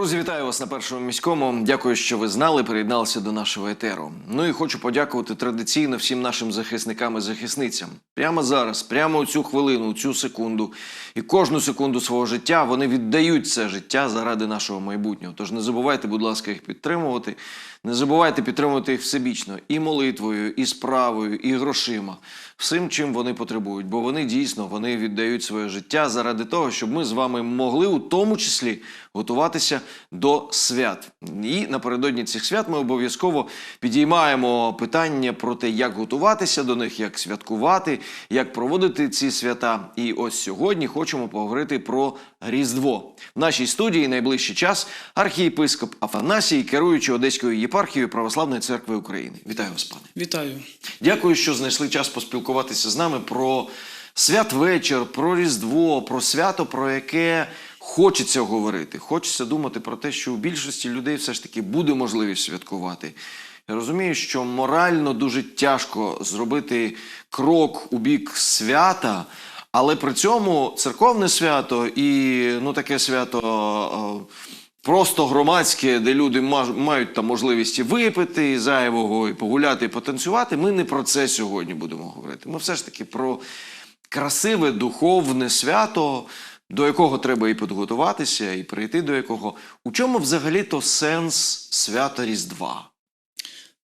Друзі, вітаю вас на першому міському. Дякую, що ви знали, приєдналися до нашого етеру. Ну і хочу подякувати традиційно всім нашим захисникам і захисницям. Прямо зараз, прямо у цю хвилину, у цю секунду і кожну секунду свого життя вони віддають це життя заради нашого майбутнього. Тож не забувайте, будь ласка, їх підтримувати. Не забувайте підтримувати їх всебічно і молитвою, і справою, і грошима, всім, чим вони потребують, бо вони дійсно вони віддають своє життя заради того, щоб ми з вами могли у тому числі готуватися до свят. І напередодні цих свят ми обов'язково підіймаємо питання про те, як готуватися до них, як святкувати, як проводити ці свята. І ось сьогодні хочемо поговорити про Різдво. В нашій студії найближчий час архієпископ Афанасій, керуючий Одеською єпархією Православної церкви України. Вітаю вас, пане. Вітаю. Дякую, що знайшли час поспілкуватися з нами про святвечір, про Різдво, про свято, про яке хочеться говорити. Хочеться думати про те, що у більшості людей все ж таки буде можливість святкувати. Я розумію, що морально дуже тяжко зробити крок у бік свята. Але при цьому церковне свято і ну таке свято е, просто громадське, де люди мають там можливість і випити і зайвого, і погуляти, і потанцювати. Ми не про це сьогодні будемо говорити. Ми все ж таки про красиве духовне свято, до якого треба і підготуватися, і прийти до якого. У чому взагалі то сенс свята Різдва?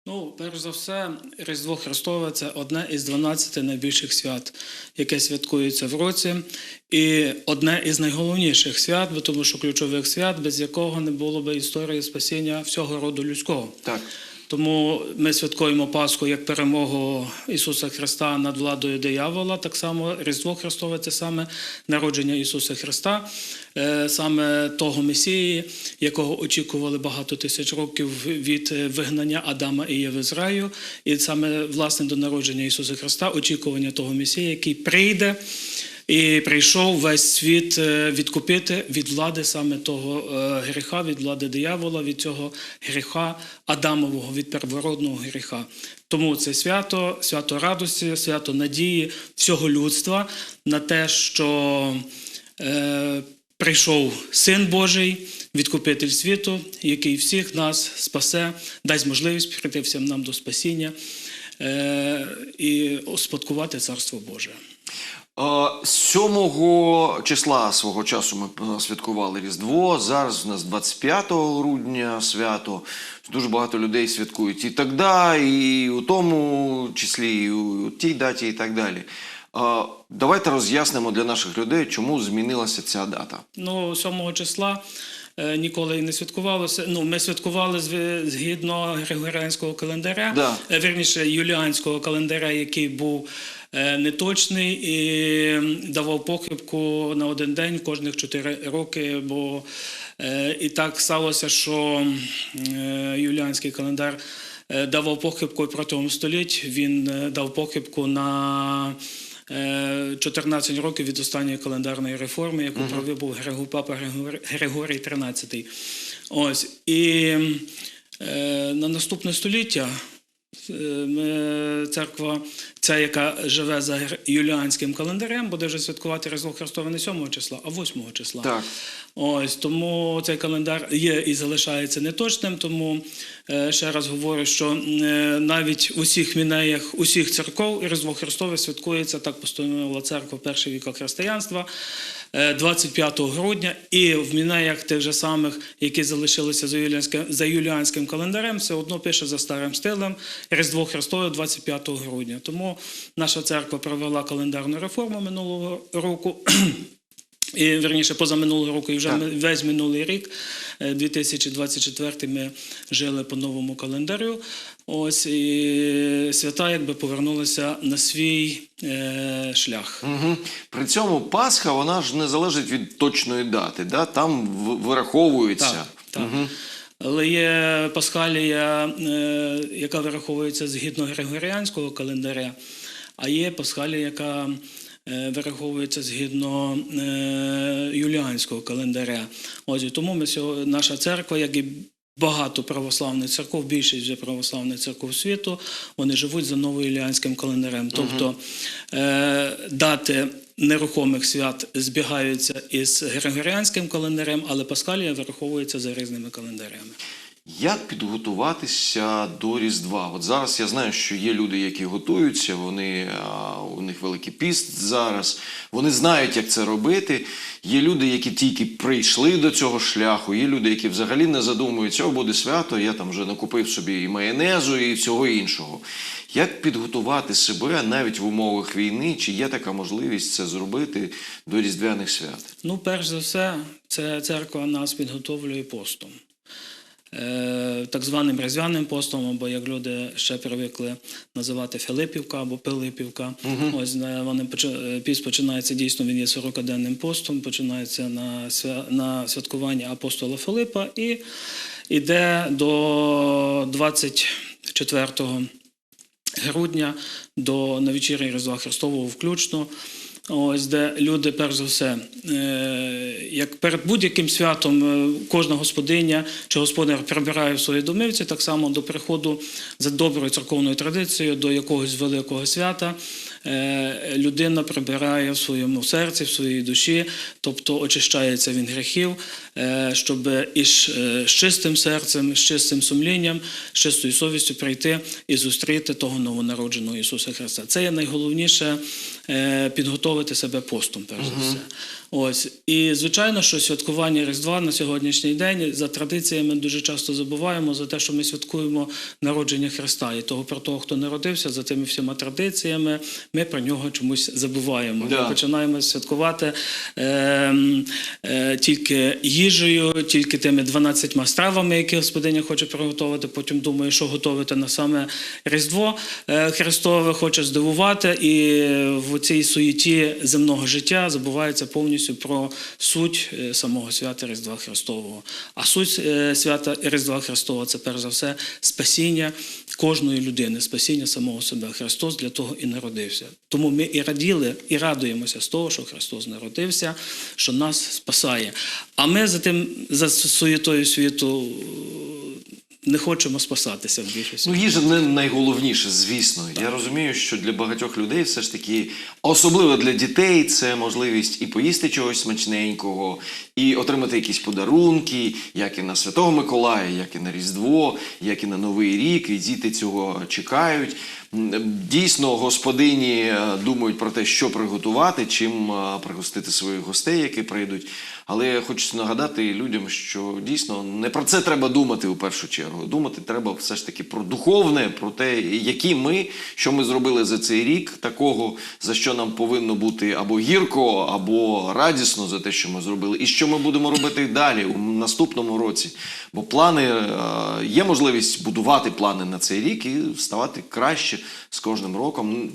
Ну, перш за все, Різдво Христове це одне із 12 найбільших свят, яке святкується в році, і одне із найголовніших свят, бо тому що ключових свят, без якого не було би історії спасіння всього роду людського. Так. Тому ми святкуємо Пасху як перемогу Ісуса Христа над владою диявола. Так само Різдво Христове це саме народження Ісуса Христа, е, саме того Месії, якого очікували багато тисяч років від е, вигнання Адама і Єви з раю. І саме власне до народження Ісуса Христа, очікування того Месії, який прийде. І прийшов весь світ е, відкупити від влади саме того е, гріха, від влади диявола, від цього гріха Адамового, від первородного гріха. Тому це свято, свято радості, свято надії всього людства на те, що е, прийшов Син Божий, відкупитель світу, який всіх нас спасе, дасть можливість прийти всім нам до спасіння е, і успадкувати Царство Боже. Е, 7 числа свого часу ми е, святкували Різдво. Зараз у нас 25 грудня свято. Дуже багато людей святкують і тоді, і у тому числі, і у тій даті, і так далі. Давайте роз'яснимо для наших людей, чому змінилася ця дата. Ну, 7 числа е, ніколи не святкувалося. Ну, ми святкували згідно Григоріанського календаря, Да. е, вірніше юліанського календаря, який був неточний і давав похибку на один день кожних 4 роки. Бо е, і так сталося, що е, юліанський календар. е, Давав похибку протягом століть. Він е, дав похибку на е, 14 років від останньої календарної реформи, яку провів був Григу- папа Григорій XIII. Ось і е, на наступне століття. Е, ми- Церква, ця, яка живе за юліанським календарем, буде вже святкувати Різдво Христове не 7 числа, а 8 числа. Так. Ось тому цей календар є і залишається неточним. Тому е, ще раз говорю, що е, навіть у всіх мінеях усіх церков Різдво Христове святкується так постановила церква в перших віках християнства. Е, 25 грудня, і в мінеях тих же самих, які залишилися за юліанським, за юліанським календарем, все одно пише за старим стилем Різдво Христове 25 грудня. Тому наша церква провела календарну реформу минулого року. І верніше позаминулого року, і вже Так. весь минулий рік, е, 2024 ми жили по новому календарю. Ось і свята якби повернулися на свій е, шлях. Угу. При цьому Пасха вона ж не залежить від точної дати, да? там вираховується. Так, так. Але є пасхалія, е, яка вираховується згідно Григоріанського календаря, а є пасхалія, яка е, вираховується згідно е, юліанського календаря. Ось тому ми сьогодні, наша церква, як і багато православних церков, більшість вже православних церков світу, вони живуть за новоюліанським календарем. Тобто е, дати нерухомих свят збігаються із григоріанським календарем, але Паскалія вираховується за різними календарями. Як підготуватися до Різдва? От зараз я знаю, що є люди, які готуються, вони, у них великий піст зараз, вони знають, як це робити. Є люди, які тільки прийшли до цього шляху, є люди, які взагалі не задумуються, о, буде свято, я там вже накупив собі і майонезу, і всього іншого. Як підготувати себе навіть в умовах війни? Чи є така можливість це зробити до Різдвяних свят? Ну, перш за все, це церква нас підготовлює постом. Е, Так званим різдвяним постом, або як люди ще привикли називати Филипівка або Пилипівка. Ось е, вони е, піст починається дійсно, він є 40-денним постом, починається на, свя- на святкування апостола Филипа і йде до 24 грудня до навечір'я Різдва Христового включно. Ось де люди, перш за все, е, як перед будь-яким святом, е, кожна господиня чи господар прибирає в своїй домівці, так само до приходу за доброю церковною традицією до якогось великого свята. е, Людина прибирає в своєму серці, в своїй душі, тобто очищається від гріхів, щоб із чистим серцем, з чистим сумлінням, з чистою совістю прийти і зустріти того новонародженого Ісуса Христа. Це є найголовніше е, підготовити себе постом, перш за все. Ось і звичайно, що святкування Різдва на сьогоднішній день за традиціями дуже часто забуваємо за те, що ми святкуємо народження Христа, і того про того, хто народився, за тими всіма традиціями, ми про нього чомусь забуваємо. Да. Ми починаємо святкувати е, е, тільки їжею, тільки тими 12 стравами, які господиня хоче приготувати. Потім думає, що готувати на саме Різдво е, Христове, хоче здивувати, і в цій суєті земного життя забувається повністю про суть е, самого свята Різдва Христового. А суть е, свята Різдва Христового це перш за все спасіння кожної людини, спасіння самого себе. Христос для того і народився. Тому ми і раділи, і радуємося з того, що Христос народився, що нас спасає. А ми за тим, за суєтою світу не хочемо спасатися в більшості. Ну, їжа не найголовніше, звісно. Я розумію, що для багатьох людей все ж таки, особливо для дітей, це можливість і поїсти чогось смачненького, і отримати якісь подарунки, як і на Святого Миколая, як і на Різдво, як і на Новий рік. І діти цього чекають. Дійсно, господині е, думають про те, що приготувати, чим е, пригостити своїх гостей, які прийдуть. Але хочу нагадати людям, що дійсно не про це треба думати у першу чергу. Думати треба все ж таки про духовне, про те, які ми, що ми зробили за цей рік, такого, за що нам повинно бути або гірко, або радісно за те, що ми зробили, і що ми будемо робити далі у наступному році. Бо плани е, є можливість будувати плани на цей рік і ставати краще з кожним роком.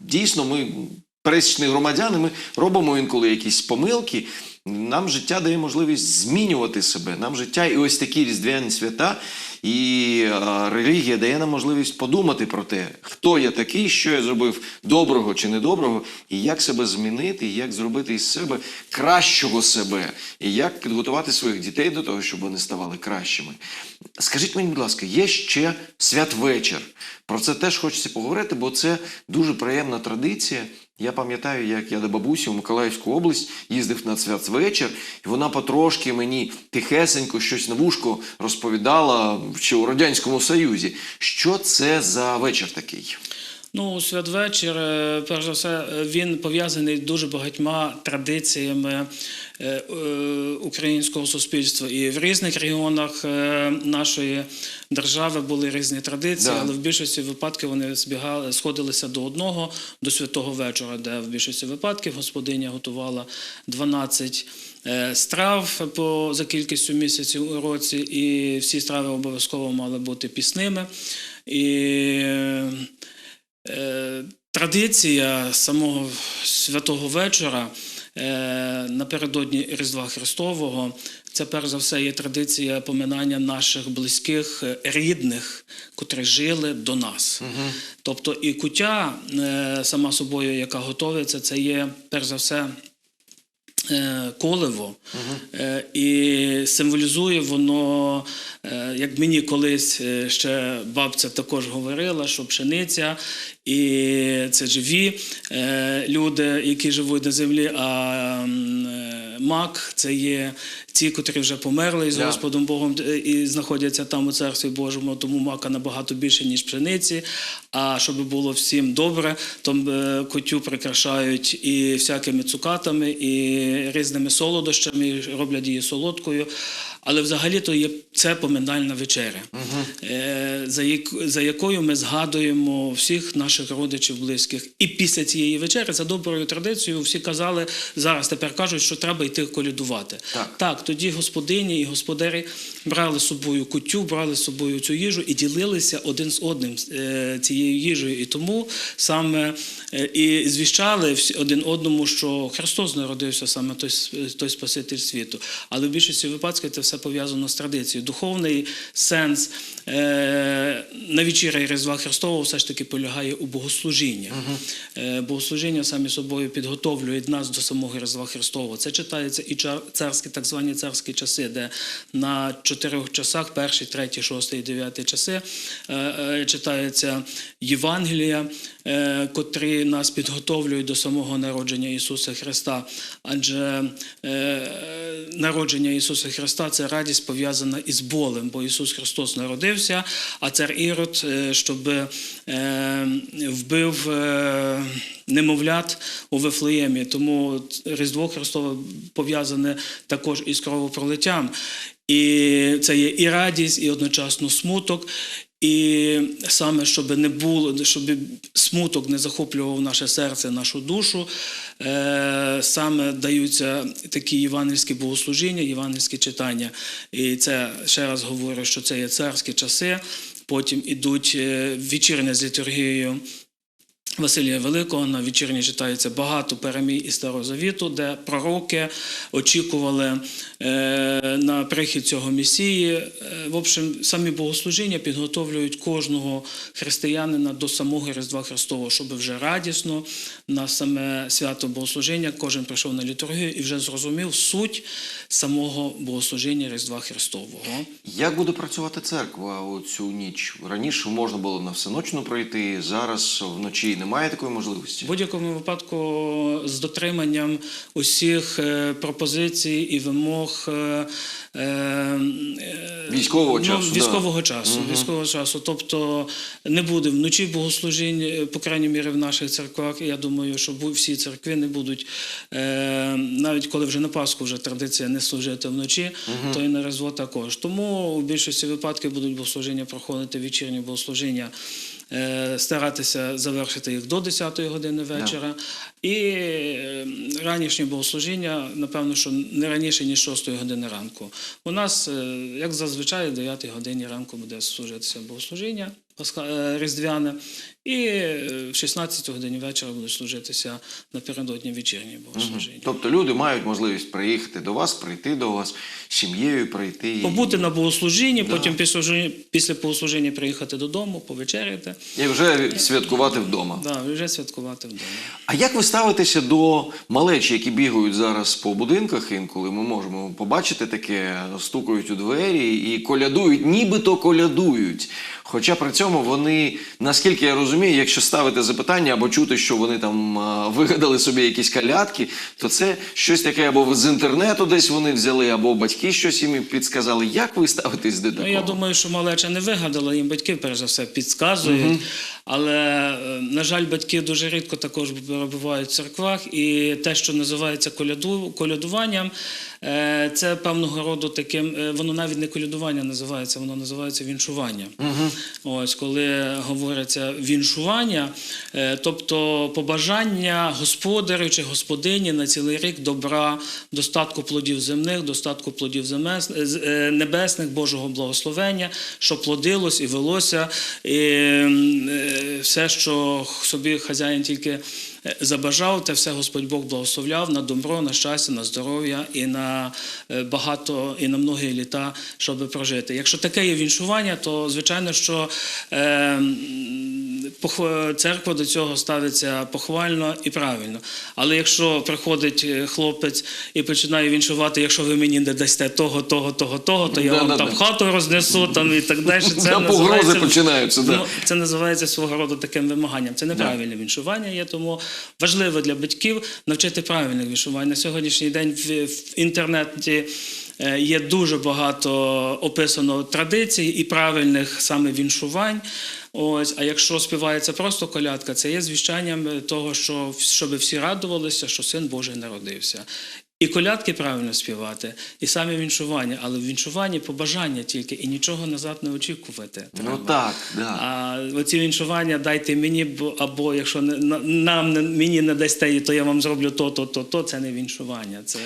Дійсно, ми пересічні громадяни, ми робимо інколи якісь помилки. Нам життя дає можливість змінювати себе. Нам життя і ось такі різдвяні свята, і релігія дає нам можливість подумати про те, хто я такий, що я зробив доброго чи недоброго, і як себе змінити, і як зробити із себе кращого себе, і як підготувати своїх дітей до того, щоб вони ставали кращими. Скажіть мені, будь ласка, є ще святвечір. Про це теж хочеться поговорити, бо це дуже приємна традиція. Я пам'ятаю, як я до бабусі в Миколаївську область їздив на святвечір, і вона потрошки мені тихесенько щось на вушко розповідала ще у Радянському Союзі. Що це за вечір такий? Ну, святвечір, е, перш за все, е, він пов'язаний дуже багатьма традиціями е, українського суспільства. І в різних регіонах нашої держави були різні традиції, Да. але в більшості випадків вони збігали, сходилися до одного, до святого вечора, де в більшості випадків господиня готувала 12 е, страв по, за кількістю місяців у році, і всі страви обов'язково мали бути пісними. І Традиція самого святого вечора е, напередодні Різдва Христового це перш за все є традиція поминання наших близьких е, рідних, котрі жили до нас. Тобто і куття е, сама собою, яка готується, це є перш за все е, коливо, Е, і символізує воно, е, як мені колись е, ще бабця також говорила, що пшениця і це живі е, люди, які живуть на землі, а е, мак це є ті, котрі вже померли з Да. Господом Богом е, і знаходяться там у царстві Божому, тому мака набагато більше, ніж пшениці. А щоб було всім добре, то котю прикрашають і всякими цукатами, і різними солодощами, роблять її солодкою. Але взагалі то є це поминальна вечеря, е, за, за якою ми згадуємо всіх наших родичів, близьких. І після цієї вечері, за доброю традицією, всі казали, зараз тепер кажуть, що треба йти колядувати. Так. Так, тоді господині і господарі брали з собою кутю, брали з собою цю їжу і ділилися один з одним е, цією їжею. І тому саме е, і звіщали один одному, що Христос народився саме той, той Спаситель світу. Але в більшості випадків це все пов'язано з традицією. Духовний сенс е, на вечірі Різдва Христового все ж таки полягає у богослужінні. Е, Богослужіння самі собою підготовлюють нас до самого Різдва Христового. Це читається і царські, так звані царські часи, де на чотирьох часах, перший, третій, шостий дев'ятий часи, е, читається Євангелія, котрі нас підготовлюють до самого народження Ісуса Христа. Адже народження Ісуса Христа це радість пов'язана із болем, бо Ісус Христос народився, а цар Ірод, е, щоб е, вбив е, немовлят у Вифлеємі. Тому Різдво Христове пов'язане також із кровопролиттям. І це є і радість, і одночасно смуток. І саме щоб не було, щоб смуток не захоплював наше серце, нашу душу, е, саме даються такі євангельські богослужіння, євангельські читання. І це ще раз говорю, що це є царські часи. Потім ідуть е, вечірня з літургією Василія Великого на вечірні читається багато перемій із Старого Завіту, де пророки очікували е, на прихід цього Месії. Е, в общем, самі богослужіння підготовлюють кожного християнина до самого Різдва Христового, щоб вже радісно на саме свято богослужіння кожен прийшов на літургію і вже зрозумів суть самого богослужіння Різдва Христового. Як буде працювати церква цю ніч? Раніше можна було на всеночну пройти, зараз вночі немає такої можливості. В будь-якому випадку з дотриманням усіх е, пропозицій і вимог е, е, Військового часу, да. Військового часу. Військового часу. Тобто не буде вночі богослужінь, по крайній мірі, в наших церквах. Я думаю, що всі церкви не будуть, навіть коли вже на Пасху вже традиція не служити вночі, то і на Різдво також. Тому у більшості випадків будуть богослужіння проходити вечірні богослужіння. Е, Старатися завершити їх до 10-ї години вечора. І е, ранішнє богослужіння, напевно, що не раніше, ніж 6 години ранку. У нас, е, як зазвичай, о 9 годині ранку буде служитися богослужіння різдвяне, і е, в 16 годині вечора буде служитися напередодні вечірнє богослужіння. Тобто люди мають можливість приїхати до вас, прийти до вас, з сім'єю прийти. і- Побути на богослужінні, потім після, після богослужіння приїхати додому, повечеряти, І вже святкувати вдома. да, вже святкувати вдома. А як ви ставитеся до малечі, які бігають зараз по будинках інколи? Ми можемо побачити таке, стукають у двері і колядують, нібито колядують. Хоча при цьому вони, наскільки я розумію, якщо ставити запитання або чути, що вони там а, вигадали собі якісь калятки, то це щось таке або з інтернету десь вони взяли, або батьки щось їм підсказали. Як ви ставитесь до такого? Ну, я думаю, що малеча не вигадала, їм батьки, перш за все, підказують. Але, е, на жаль, батьки дуже рідко також перебувають в церквах, і те, що називається коляду, колядуванням, е, це певного роду таким, е, воно навіть не колядування називається, воно називається віншування. Ось коли говориться віншування, тобто побажання господарю чи господині на цілий рік добра, достатку плодів земних, достатку плодів земес- небесних, Божого благословення, що плодилось і велося, і все, що собі хазяїн тільки е, забажав, те все Господь Бог благословляв на добро, на щастя, на здоров'я і на е, багато, і на многі літа, щоб прожити. Якщо таке є віншування, то звичайно, що е, церква до цього ставиться похвально і правильно. Але якщо приходить е, хлопець і починає віншувати, якщо ви мені не дасте того, того, того, того, то я вам Да-да-да. хату рознесу там і так далі. Це Да, погрози починаються, да. Ну, це називається свого роду таким вимаганням. Це неправильне віншування є, тому важливо для батьків навчити правильних віншувань. На сьогоднішній день в, в інтернеті е, є дуже багато описано традицій і правильних саме віншувань. Ось, а якщо співається просто колядка, це є звіщанням того, що щоб всі радувалися, що син Божий народився. І колядки правильно співати, і самі віншування, але в віншуванні побажання тільки і нічого назад не очікувати. Ну треба. так, да. А оці віншування дайте мені, бо або якщо не нам мені не дасте, то я вам зроблю то, то, то, то. Це не віншування. Це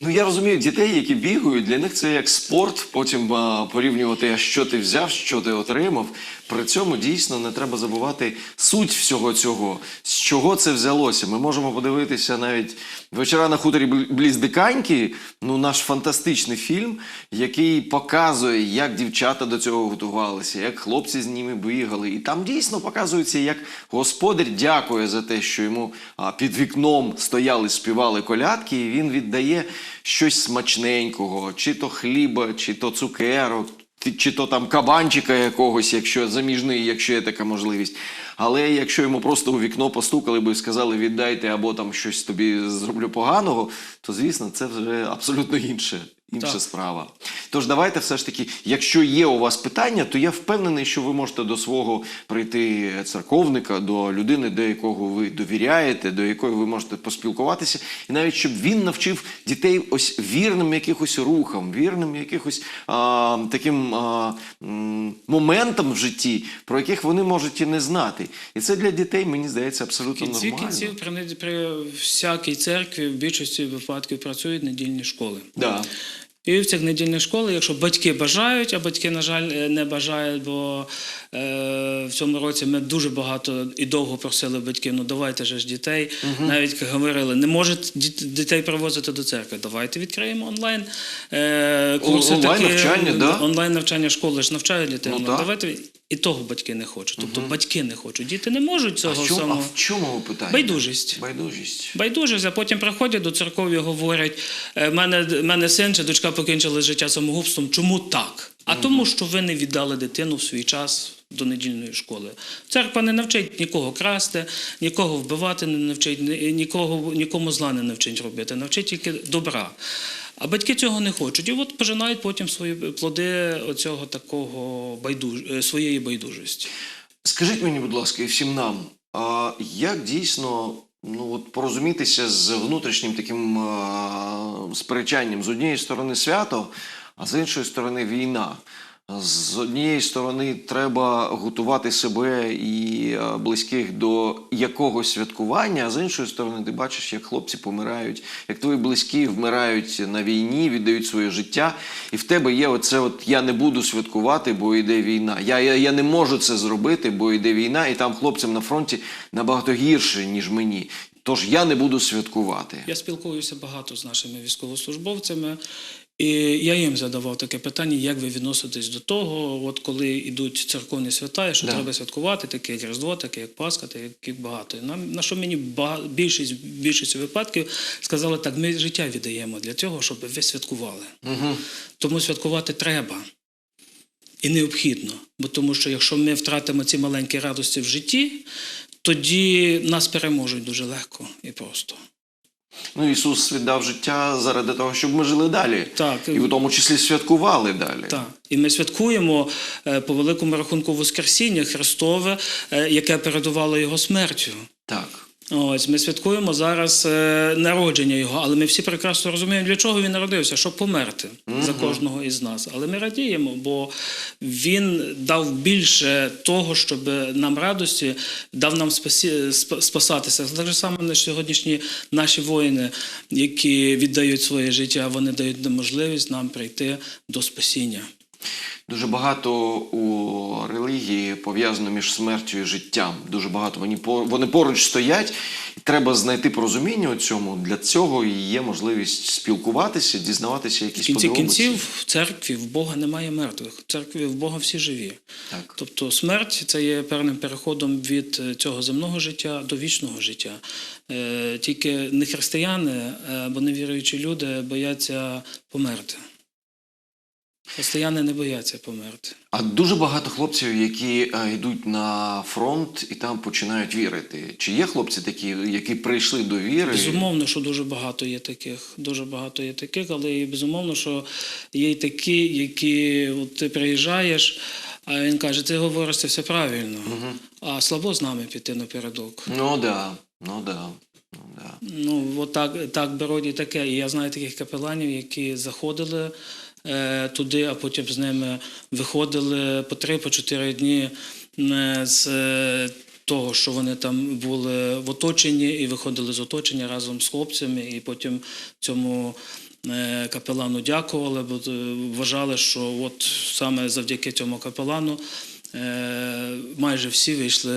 Ну я розумію, дітей, які бігають, для них це як спорт. Потім а, порівнювати, а що ти взяв, що ти отримав. При цьому дійсно не треба забувати суть всього цього, з чого це взялося. Ми можемо подивитися навіть вечора на хуторі Бл- бліз Диканьки, ну наш фантастичний фільм, який показує, як дівчата до цього готувалися, як хлопці з ними бігали. І там дійсно показується, як господар дякує за те, що йому під вікном стояли, співали колядки, і він віддає щось смачненького, чи то хліба, чи то цукерок. Чи то там кабанчика якогось, якщо заміжний, якщо є така можливість. Але якщо йому просто у вікно постукали би і сказали віддайте або там щось тобі зроблю поганого, то звісно це вже абсолютно інше. Інша Так. справа. Тож давайте все ж таки, якщо є у вас питання, то я впевнений, що ви можете до свого прийти церковника, до людини, до якого ви довіряєте, до якої ви можете поспілкуватися, і навіть щоб він навчив дітей ось вірним якихось рухам, вірним якихось а, таким а, моментам в житті, про яких вони можуть і не знати. І це для дітей, мені здається, абсолютно кінці нормально. кінців при, при всякій церкві в більшості випадків працюють недільні школи. Да. І в цих недільних школах, якщо батьки бажають, а батьки, на жаль, е, не бажають, бо е, в цьому році ми дуже багато і довго просили батьків, ну давайте же ж дітей. Навіть говорили, не можуть дітей привозити до церкви. Давайте відкриємо онлайн е, курси. Онлайн такі, навчання, да? Онлайн навчання школи ж навчають дітей. Ну, так. Давайте і того батьки не хочуть. Тобто батьки не хочуть. Діти не можуть А, цього в чому, а самого. в чому питання? Байдужість. Байдужість. Байдужість, а потім приходять до церков і говорять: «Е, мене, мене син чи дочка покінчили життя самогубством. Чому так? А тому, що ви не віддали дитину в свій час до недільної школи. Церква не навчить нікого красти, нікого вбивати не навчить, нікого, нікому зла не навчить робити, навчить тільки добра. А батьки цього не хочуть. І от пожинають потім свої плоди оцього такого байдуж... е, своєї байдужості. Скажіть мені, будь ласка, і всім нам, а як дійсно ну, от, порозумітися з внутрішнім таким а, сперечанням? З однієї сторони свято, а з іншої сторони війна. З однієї сторони, треба готувати себе і е, близьких до якогось святкування, а з іншої сторони, ти бачиш, як хлопці помирають, як твої близькі вмирають на війні, віддають своє життя, і в тебе є оце: от я не буду святкувати, бо йде війна. Я, я, я не можу це зробити, бо йде війна, і там хлопцям на фронті набагато гірше, ніж мені. Тож я не буду святкувати. Я спілкуюся багато з нашими військовослужбовцями, і я їм задавав таке питання, як ви відноситесь до того, от коли йдуть церковні свята, і що Да. треба святкувати, таке як Різдво, таке як Пасха, таке як багато. І Нам, на що мені бага- більшість, більшість випадків сказали, так, ми життя віддаємо для цього, щоб ви святкували. Угу. Тому святкувати треба. І необхідно. Бо тому що якщо ми втратимо ці маленькі радості в житті, тоді нас переможуть дуже легко і просто. Ну, Ісус віддав життя заради того, щоб ми жили далі. Так. І в тому числі святкували далі. Так, і ми святкуємо е, по великому рахунку Воскресіння Христове, е, яке передувало його смертю. Так. Ось ми святкуємо зараз е, народження його, але ми всі прекрасно розуміємо, для чого він народився, щоб померти за кожного із нас. Але ми радіємо, бо він дав більше того, щоб нам радості, дав нам спасі, сп- спасатися. Так же саме на сьогоднішні наші воїни, які віддають своє життя, вони дають можливість нам прийти до спасіння. Дуже багато у релігії пов'язано між смертю і життям. Дуже багато вони по- вони поруч стоять, і треба знайти порозуміння у цьому. Для цього і є можливість спілкуватися, дізнаватися В якісь кінці подробиці. кінців в церкві в Бога немає мертвих. В церкві в Бога всі живі. Так. Тобто смерть це є певним переходом від е, цього земного життя до вічного життя. Е, Тільки не християни е, або невіруючі люди бояться померти. Християни не бояться померти. А дуже багато хлопців, які е, йдуть на фронт і там починають вірити. Чи є хлопці такі, які прийшли до віри? Безумовно, що дуже багато є таких. Дуже багато є таких, але і безумовно, що є й такі, які от ти приїжджаєш, а він каже, ти говориш це все правильно, а слабо з нами піти напередок. Ну да, ну да. Ну, да. Ну, от так, так беруть і таке. І я знаю таких капеланів, які заходили туди, а потім з ними виходили по три, по чотири дні е, з е, того, що вони там були в оточенні, і виходили з оточення разом з хлопцями, і потім цьому. е, Капелану дякували, бо е, вважали, що от саме завдяки цьому капелану Е, майже всі вийшли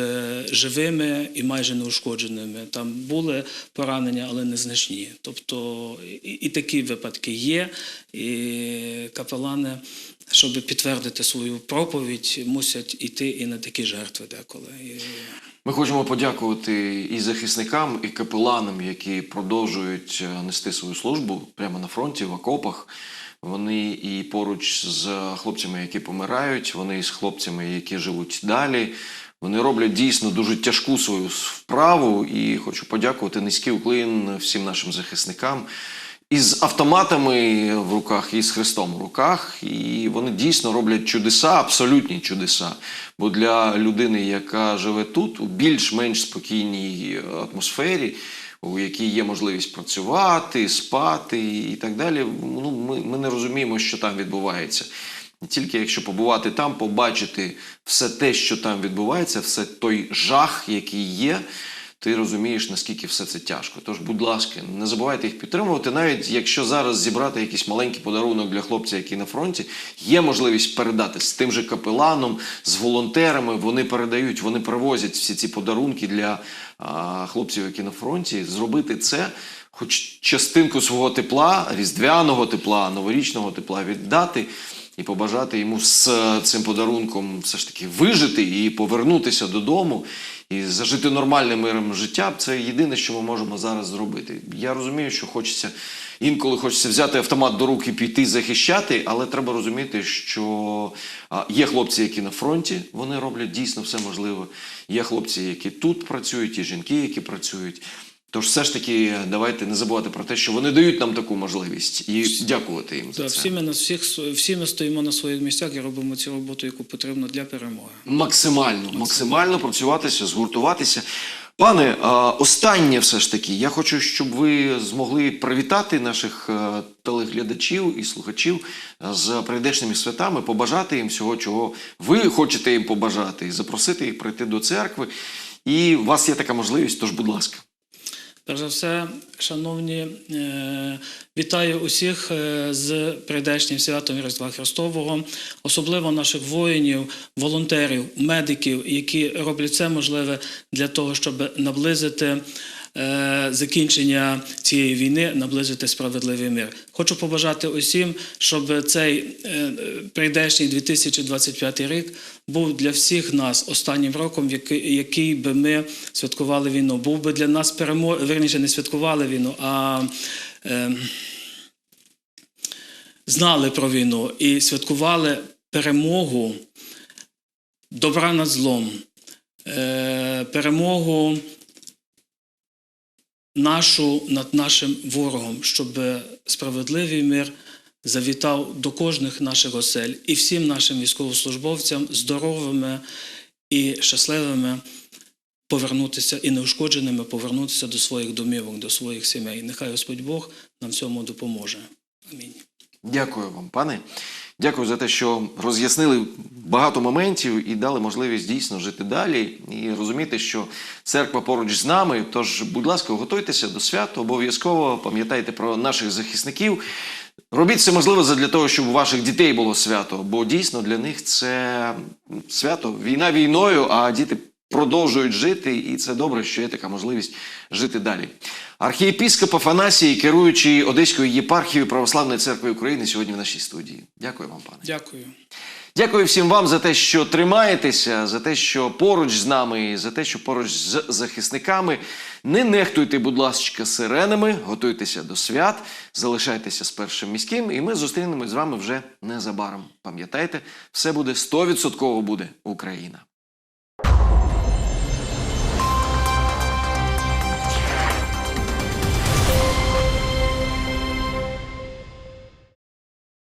живими і майже неушкодженими. Там були поранення, але незначні. Тобто і, і такі випадки є. І капелани, щоб підтвердити свою проповідь, мусять іти і на такі жертви деколи. Ми хочемо подякувати і захисникам, і капеланам, які продовжують е, нести свою службу прямо на фронті, в окопах. Вони і поруч з хлопцями, які помирають, вони з хлопцями, які живуть далі. Вони роблять дійсно дуже тяжку свою вправу. І хочу подякувати низький уклін всім нашим захисникам із автоматами в руках і з Христом в руках. І вони дійсно роблять чудеса, абсолютні чудеса. Бо для людини, яка живе тут, у більш-менш спокійній атмосфері, у якій є можливість працювати, спати і так далі, ну, ми, ми не розуміємо, що там відбувається. Тільки якщо побувати там, побачити все те, що там відбувається, все той жах, який є, ти розумієш, наскільки все це тяжко. Тож, будь ласка, не забувайте їх підтримувати. Навіть якщо зараз зібрати якийсь маленький подарунок для хлопця, який на фронті, є можливість передати з тим же капеланом, з волонтерами. Вони передають, вони привозять всі ці подарунки для а, хлопців, які на фронті. Зробити це, хоч частинку свого тепла, різдвяного тепла, новорічного тепла віддати. І побажати йому з цим подарунком все ж таки вижити і повернутися додому і зажити нормальним миром життя. Це єдине, що ми можемо зараз зробити. Я розумію, що хочеться інколи хочеться взяти автомат до рук і піти захищати, але треба розуміти, що є хлопці, які на фронті, вони роблять дійсно все можливе. Є хлопці, які тут працюють, є жінки, які працюють. Тож все ж таки, давайте не забувати про те, що вони дають нам таку можливість, і дякувати їм за да, це. всі, ми на всіх, всі ми стоїмо на своїх місцях і робимо цю роботу, яку потрібно для перемоги. Максимально, максимально працюватися, згуртуватися. Пане, останнє все ж таки, я хочу, щоб ви змогли привітати наших е, телеглядачів і слухачів е, з прийдешніми святами, побажати їм всього, чого ви хочете їм побажати, і запросити їх прийти до церкви. І у вас є така можливість, тож, будь ласка. Перш за все, шановні, е, вітаю усіх е, з прийдешнім святом Різдва Христового, особливо наших воїнів, волонтерів, медиків, які роблять все можливе для того, щоб наблизити. Е, Закінчення цієї війни наблизити справедливий мир. Хочу побажати усім, щоб цей е, прийдешній 2025 рік був для всіх нас останнім роком, який, би ми святкували війну. Був би для нас перемо... верніше, не святкували війну, а е, знали про війну і святкували перемогу добра над злом, перемогу нашу над нашим ворогом, щоб справедливий мир завітав до кожних наших осель і всім нашим військовослужбовцям здоровими і щасливими повернутися і неушкодженими повернутися до своїх домівок, до своїх сімей. Нехай Господь Бог нам цьому допоможе. Амінь. Дякую вам, пане. Дякую за те, що роз'яснили багато моментів і дали можливість дійсно жити далі і розуміти, що церква поруч з нами. Тож, будь ласка, готуйтеся до свят, обов'язково пам'ятайте про наших захисників. Робіть все можливе для того, щоб у ваших дітей було свято, бо дійсно для них це свято. Війна війною, а діти продовжують жити, і це добре, що є така можливість жити далі. Архієпіскоп Афанасій, керуючий Одеською єпархією Православної церкви України, сьогодні в нашій студії. Дякую вам, пане. Дякую. Дякую всім вам за те, що тримаєтеся, за те, що поруч з нами, за те, що поруч з захисниками. Не нехтуйте, будь ласка, сиренами, готуйтеся до свят, залишайтеся з першим міським, і ми зустрінемось з вами вже незабаром. Пам'ятайте, все буде 100% буде Україна.